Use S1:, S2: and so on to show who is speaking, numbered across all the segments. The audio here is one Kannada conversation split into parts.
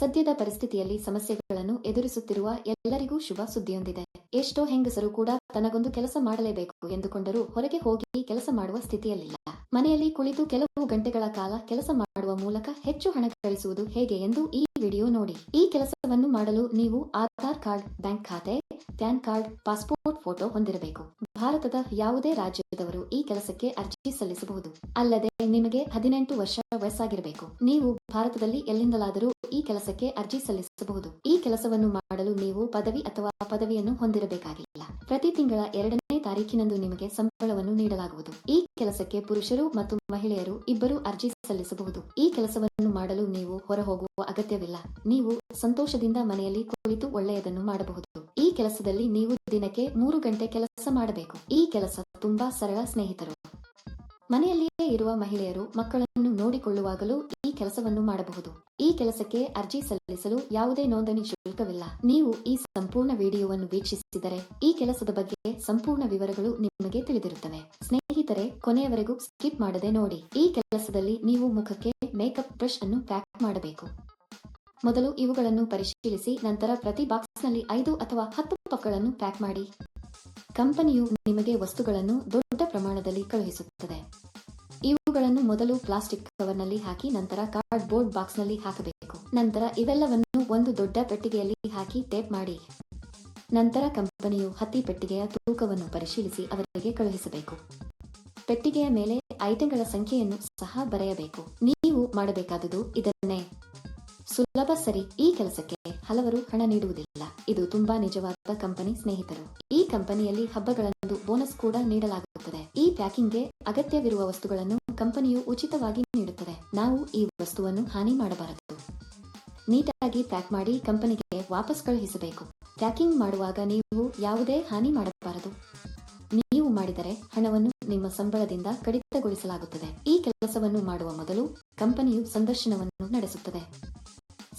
S1: ಸದ್ಯದ ಪರಿಸ್ಥಿತಿಯಲ್ಲಿ ಸಮಸ್ಯೆಗಳನ್ನು ಎದುರಿಸುತ್ತಿರುವ ಎಲ್ಲರಿಗೂ ಶುಭ ಸುದ್ದಿಯೊಂದಿದೆ. ಎಷ್ಟೋ ಹೆಂಗಸರು ಕೂಡ ತನಗೊಂದು ಕೆಲಸ ಮಾಡಲೇಬೇಕು ಎಂದುಕೊಂಡರೂ ಹೊರಗೆ ಹೋಗಿ ಕೆಲಸ ಮಾಡುವ ಸ್ಥಿತಿಯಲ್ಲಿಲ್ಲ. ಮನೆಯಲ್ಲಿ ಕುಳಿತು ಕೆಲವು ಗಂಟೆಗಳ ಕಾಲ ಕೆಲಸ ಮಾಡುವ ಮೂಲಕ ಹೆಚ್ಚು ಹಣ ಗಳಿಸುವುದು ಹೇಗೆ ಎಂದು ಈ ವಿಡಿಯೋ ನೋಡಿ. ಈ ಕೆಲಸವನ್ನು ಮಾಡಲು ನೀವು ಆಧಾರ್ ಕಾರ್ಡ್, ಬ್ಯಾಂಕ್ ಖಾತೆ, ಪ್ಯಾನ್ ಕಾರ್ಡ್ ಪಾಸ್ಪೋರ್ಟ್ ಫೋಟೋ ಹೊಂದಿರಬೇಕು. ಭಾರತದ ಯಾವುದೇ ರಾಜ್ಯದವರು ಈ ಕೆಲಸಕ್ಕೆ ಅರ್ಜಿ ಸಲ್ಲಿಸಬಹುದು. ಅಲ್ಲದೆ ನಿಮಗೆ ಹದಿನೆಂಟು ವರ್ಷ ವಯಸ್ಸಾಗಿರಬೇಕು. ನೀವು ಭಾರತದಲ್ಲಿ ಎಲ್ಲಿಂದಲಾದರೂ ಈ ಕೆಲಸಕ್ಕೆ ಅರ್ಜಿ ಸಲ್ಲಿಸಬಹುದು. ಈ ಕೆಲಸವನ್ನು ಮಾಡಲು ನೀವು ಪದವಿ ಅಥವಾ ಪದವಿಯನ್ನು ಹೊಂದಿರಬೇಕಾಗಿಲ್ಲ. ಪ್ರತಿ ತಿಂಗಳ ಎರಡನೇ ತಾರೀಕಿನಂದು ನಿಮಗೆ ಸಂಬಳವನ್ನು ನೀಡಲಾಗುವುದು. ಈ ಕೆಲಸಕ್ಕೆ ಪುರುಷರು ಮತ್ತು ಮಹಿಳೆಯರು ಇಬ್ಬರು ಅರ್ಜಿ ಸಲ್ಲಿಸಬಹುದು. ಈ ಕೆಲಸವನ್ನು ಮಾಡಲು ನೀವು ಹೊರ ಹೋಗುವ ಅಗತ್ಯವಿಲ್ಲ. ನೀವು ಸಂತೋಷದಿಂದ ಮನೆಯಲ್ಲಿ ಕುಳಿತು ಒಳ್ಳೆಯದನ್ನು ಮಾಡಬಹುದು. ಈ ಕೆಲಸದಲ್ಲಿ ನೀವು ದಿನಕ್ಕೆ ಮೂರು ಗಂಟೆ ಕೆಲಸ ಮಾಡಬೇಕು. ಈ ಕೆಲಸ ತುಂಬಾ ಸರಳ ಸ್ನೇಹಿತರು. ಮನೆಯಲ್ಲಿಯೇ ಇರುವ ಮಹಿಳೆಯರು ಮಕ್ಕಳನ್ನು ನೋಡಿಕೊಳ್ಳುವಾಗಲೂ ಈ ಕೆಲಸವನ್ನು ಮಾಡಬಹುದು. ಈ ಕೆಲಸಕ್ಕೆ ಅರ್ಜಿ ಸಲ್ಲಿಸಲು ಯಾವುದೇ ನೋಂದಣಿ ಶುಲ್ಕವಿಲ್ಲ. ನೀವು ಈ ಸಂಪೂರ್ಣ ವಿಡಿಯೋವನ್ನು ವೀಕ್ಷಿಸಿದರೆ ಈ ಕೆಲಸದ ಬಗ್ಗೆ ಸಂಪೂರ್ಣ ವಿವರಗಳು ನಿಮಗೆ ತಿಳಿದಿರುತ್ತವೆ. ಸ್ನೇಹಿತರೆ, ಕೊನೆಯವರೆಗೂ ಸ್ಕಿಪ್ ಮಾಡದೆ ನೋಡಿ. ಈ ಕೆಲಸದಲ್ಲಿ ನೀವು ಮುಖಕ್ಕೆ ಮೇಕಪ್ ಬ್ರಷ್ ಅನ್ನು ಪ್ಯಾಕ್ ಮಾಡಬೇಕು. ಮೊದಲು ಇವುಗಳನ್ನು ಪರಿಶೀಲಿಸಿ, ನಂತರ ಪ್ರತಿ ಬಾಕ್ಸ್ನಲ್ಲಿ ಐದು ಅಥವಾ ಹತ್ತು ಪಕ್ಕಗಳನ್ನು ಪ್ಯಾಕ್ ಮಾಡಿ. ಕಂಪನಿಯು ನಿಮಗೆ ವಸ್ತುಗಳನ್ನು ದೊಡ್ಡ ಪ್ರಮಾಣದಲ್ಲಿ ಕಳುಹಿಸುತ್ತದೆ. ಇವುಗಳನ್ನು ಮೊದಲು ಪ್ಲಾಸ್ಟಿಕ್ ಕವರ್ನಲ್ಲಿ ಹಾಕಿ, ನಂತರ ಕಾರ್ಡ್ ಬೋರ್ಡ್ ಬಾಕ್ಸ್ನಲ್ಲಿ ಹಾಕಬೇಕು. ನಂತರ ಇವೆಲ್ಲವನ್ನು ಒಂದು ದೊಡ್ಡ ಪೆಟ್ಟಿಗೆಯಲ್ಲಿ ಹಾಕಿ ಟೇಪ್ ಮಾಡಿ. ನಂತರ ಕಂಪನಿಯು ಹತ್ತಿ ಪೆಟ್ಟಿಗೆಯ ತೂಕವನ್ನು ಪರಿಶೀಲಿಸಿ ಅವರಿಗೆ ಕಳುಹಿಸಬೇಕು. ಪೆಟ್ಟಿಗೆಯ ಮೇಲೆ ಐಟಂಗಳ ಸಂಖ್ಯೆಯನ್ನು ಸಹ ಬರೆಯಬೇಕು. ನೀವು ಮಾಡಬೇಕಾದದು ಇದನ್ನೇ. ಸುಲಭ ಸರಿ ಈ ಕೆಲಸಕ್ಕೆ ಹಲವರು ಹಣ ನೀಡುವುದಿಲ್ಲ. ಇದು ತುಂಬಾ ನಿಜವಾದ ಕಂಪನಿ ಸ್ನೇಹಿತರು. ಈ ಕಂಪನಿಯಲ್ಲಿ ಹಬ್ಬಗಳಂದು ಬೋನಸ್ ಕೂಡ ನೀಡಲಾಗುತ್ತದೆ. ಈ ಪ್ಯಾಕಿಂಗ್ಗೆ ಅಗತ್ಯವಿರುವ ವಸ್ತುಗಳನ್ನು ಕಂಪನಿಯು ಉಚಿತವಾಗಿ ನೀಡುತ್ತದೆ. ನಾವು ಈ ವಸ್ತುವನ್ನು ಹಾನಿ ಮಾಡಬಾರದು. ನೀಟಾಗಿ ಪ್ಯಾಕ್ ಮಾಡಿ ಕಂಪನಿಗೆ ವಾಪಸ್ ಕಳುಹಿಸಬೇಕು. ಪ್ಯಾಕಿಂಗ್ ಮಾಡುವಾಗ ನೀವು ಯಾವುದೇ ಹಾನಿ ಮಾಡಬಾರದು. ನೀವು ಮಾಡಿದರೆ ಹಣವನ್ನು ನಿಮ್ಮ ಸಂಬಳದಿಂದ ಕಡಿತಗೊಳಿಸಲಾಗುತ್ತದೆ. ಈ ಕೆಲಸವನ್ನು ಮಾಡುವ ಮೊದಲು ಕಂಪನಿಯು ಸಂದರ್ಶನವನ್ನು ನಡೆಸುತ್ತದೆ.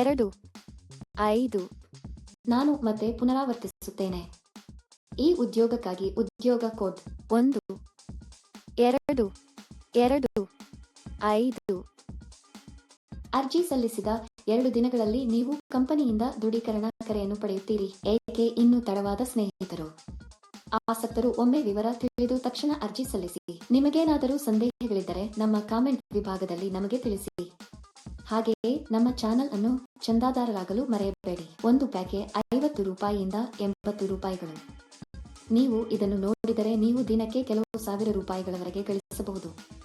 S1: ಎರಡು, ಐದು. ನಾನು ಮತ್ತೆ ಪುನರಾವರ್ತಿಸುತ್ತೇನೆ. ಈ ಉದ್ಯೋಗಕ್ಕಾಗಿ ಉದ್ಯೋಗ ಕೋಡ್ ಒಂದು, ಎರಡು ಎರಡು, ಐದು. ಅರ್ಜಿ ಸಲ್ಲಿಸಿದ ಎರಡು ದಿನಗಳಲ್ಲಿ ನೀವು ಕಂಪನಿಯಿಂದ ದೃಢೀಕರಣ ಕರೆಯನ್ನು ಪಡೆಯುತ್ತೀರಿ, ಏಕೆ ಇನ್ನೂ ತಡವಾದ ಸ್ನೇಹಿತರು? ಆಸಕ್ತರು ಒಮ್ಮೆ ವಿವರ ತಿಳಿದು ತಕ್ಷಣ ಅರ್ಜಿ ಸಲ್ಲಿಸಿ. ನಿಮಗೇನಾದರೂ ಸಂದೇಹಗಳಿದ್ದರೆ ನಮ್ಮ ಕಾಮೆಂಟ್ ವಿಭಾಗದಲ್ಲಿ ನಮಗೆ ತಿಳಿಸಿ. ಹಾಗೆಯೇ ನಮ್ಮ ಚಾನೆಲ್ ಅನ್ನು ಚಂದಾದಾರರಾಗಲು ಮರೆಯಬೇಡಿ. ಒಂದು ಪ್ಯಾಕೆ ಐವತ್ತು ರೂಪಾಯಿಯಿಂದ ಎಂಬತ್ತು ರೂಪಾಯಿಗಳು. ನೀವು ಇದನ್ನು ನೋಡಿದರೆ ನೀವು ದಿನಕ್ಕೆ ಕೆಲವು ಸಾವಿರ ರೂಪಾಯಿಗಳವರೆಗೆ ಗಳಿಸಬಹುದು.